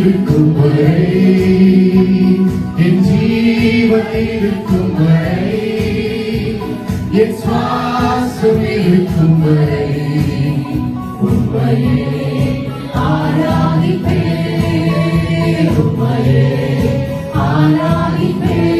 இருக்கும் வரை என் ஜீவன் இருக்கும் வரை என் சுவாசம் இருக்கும் வரை உண்மையே ஆராதிப்பேன், உம்மையே ஆராதிப்பேன்,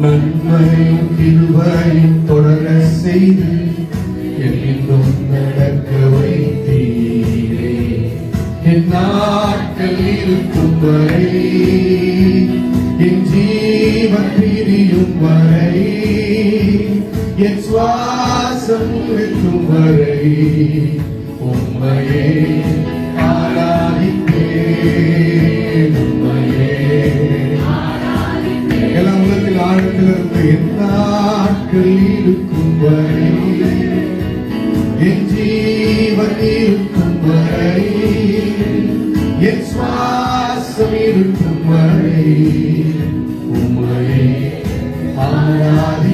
நன்மையும் திருவையும் தொடர செய்து என்னும் நடக்க வைத்தீரே. என் நாட்கள் இருக்கும் வரை என் ஜீவன் பிரியும் வரை என் சுவாசம் இருக்கும் வரை உம்மையே ஆராதிப்பேன். என் நாட்கள் இருக்கும் வரை என் ஜீவன் இருக்கும் வரை என் சுவாசம் இருக்கும் வரை உம்மையே ஆராதி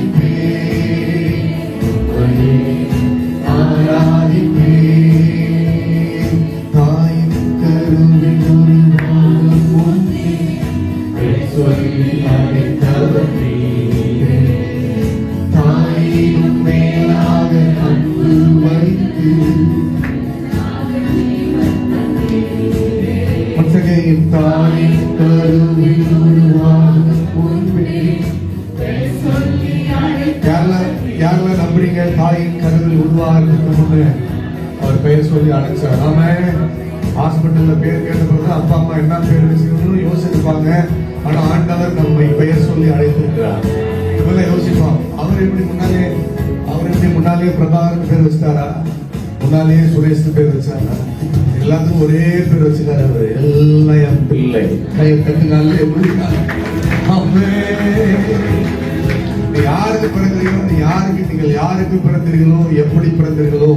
Once தாயின் கருவில் உருவாகும் முன்பே யாரெல்லாம் யாரெல்லாம் நம்புறீங்க? தாயின் கருவில் உருவாகிறதுக்கு முன்னே அவர் பெயர் சொல்லி அழைச்சார். ஆமா ஹாஸ்பிட்டலில் பேர் கேட்ட பிறகு அப்பா அம்மா என்ன பேர் வச்சுக்கணும்னு யோசிச்சிருப்பாங்க. ஆனால் ஆண்டவர் நம்மை பெயர் சொல்லி அழைத்திருக்கிறார். இவங்க யோசிப்பான் அவர் எப்படி முன்னாலே அவர் எப்படி முன்னாலே பிரபாகர் பேர் வச்சிட்டாரா? முன்னாலேயே சுரேஷ் பேர் வச்சாங்க. எல்லாத்துக்கும் ஒரே பேர் வச்சுக்காரு அவர். எல்லாம் என் பிள்ளை. கையை தட்டுனாலே எப்படி யாருக்கு பிறந்தீர்களோ யாருக்கு நீங்கள் யாருக்கு பிறந்தீர்களோ எப்படி பிறந்தீர்களோ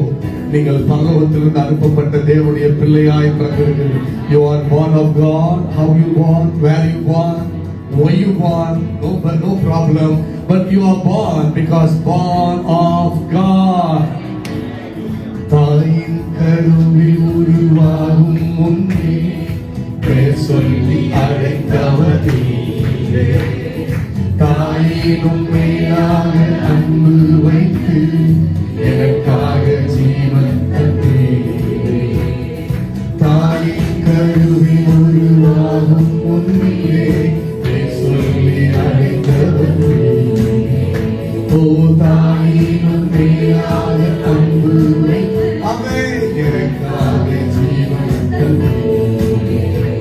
நீங்கள் பரலோகத்திலிருந்து அனுப்பப்பட்ட தேவனுடைய பிள்ளையாய் பிறந்தீர்கள். You are born of God how you born where you born why you born? No but no problem. But you are born because born of God. தாயினும் மேலாக அன்பு வைத்து எனக்காக ஜீவன் தந்தீரே தாயின் கருவில் உருவாகும் முன்னே சொல்லி அழைத்தவரே ஓ தாயினும் மேலாக அன்பு வைத்து எனக்காக ஜீவன் தந்தீரே.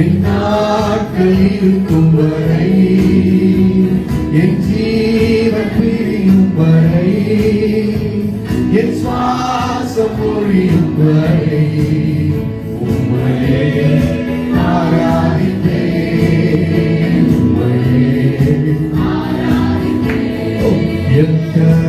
என் நாட்கள் இருக்கும் வரை என் ஜீவன் பிரியும் வரை என் சுவாசம் பொழியும் வரை உம்மையே ஆராதித்தேன் உம்மையே எத்தனை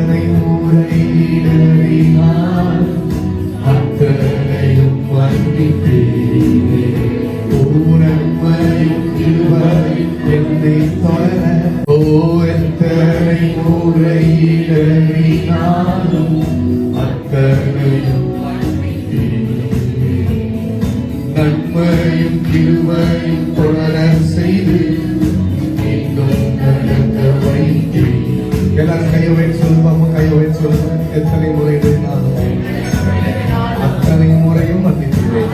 கருணையும் கிருபையும் தொடர செய்து மீண்டும் நடக்க வைத்து எல்லாரும் கையை வைத்து சொல்லுவாங்க கையை வைத்து சொல்லுங்க எத்தனை முறை அத்தனை முறையும் மன்னித்துள்ளேன்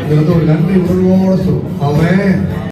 இது வந்து ஒரு நன்றி உணர்வோட சொல்லுவோம் அவன்